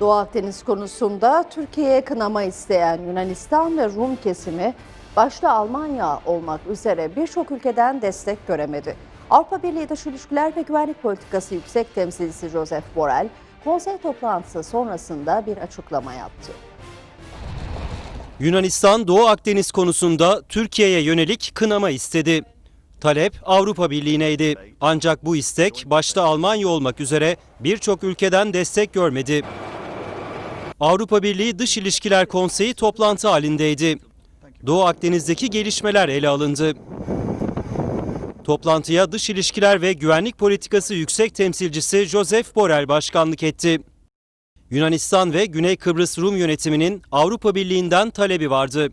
Doğu Akdeniz konusunda Türkiye'ye kınama isteyen Yunanistan ve Rum kesimi başta Almanya olmak üzere birçok ülkeden destek göremedi. Avrupa Birliği Dış İlişkiler ve Güvenlik Politikası Yüksek Temsilcisi Joseph Borrell, konsey toplantısı sonrasında bir açıklama yaptı. Yunanistan Doğu Akdeniz konusunda Türkiye'ye yönelik kınama istedi. Talep Avrupa Birliği'neydi. Ancak bu istek başta Almanya olmak üzere birçok ülkeden destek görmedi. Avrupa Birliği Dış İlişkiler Konseyi toplantı halindeydi. Doğu Akdeniz'deki gelişmeler ele alındı. Toplantıya Dış İlişkiler ve Güvenlik Politikası Yüksek Temsilcisi Joseph Borrell başkanlık etti. Yunanistan ve Güney Kıbrıs Rum yönetiminin Avrupa Birliği'nden talebi vardı.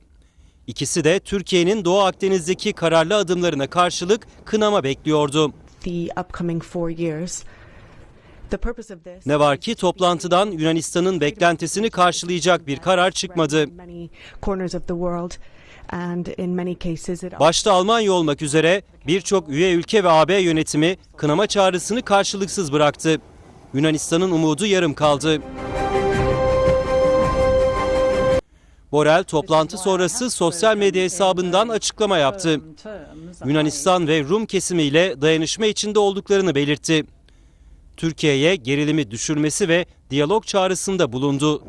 İkisi de Türkiye'nin Doğu Akdeniz'deki kararlı adımlarına karşılık kınama bekliyordu. the upcoming four years. Ne var ki toplantıdan Yunanistan'ın beklentisini karşılayacak bir karar çıkmadı. Başta Almanya olmak üzere birçok üye ülke ve AB yönetimi kınama çağrısını karşılıksız bıraktı. Yunanistan'ın umudu yarım kaldı. Borrell toplantı sonrası sosyal medya hesabından açıklama yaptı. Yunanistan ve Rum kesimiyle dayanışma içinde olduklarını belirtti. Türkiye'ye gerilimi düşürmesi ve diyalog çağrısında bulundu.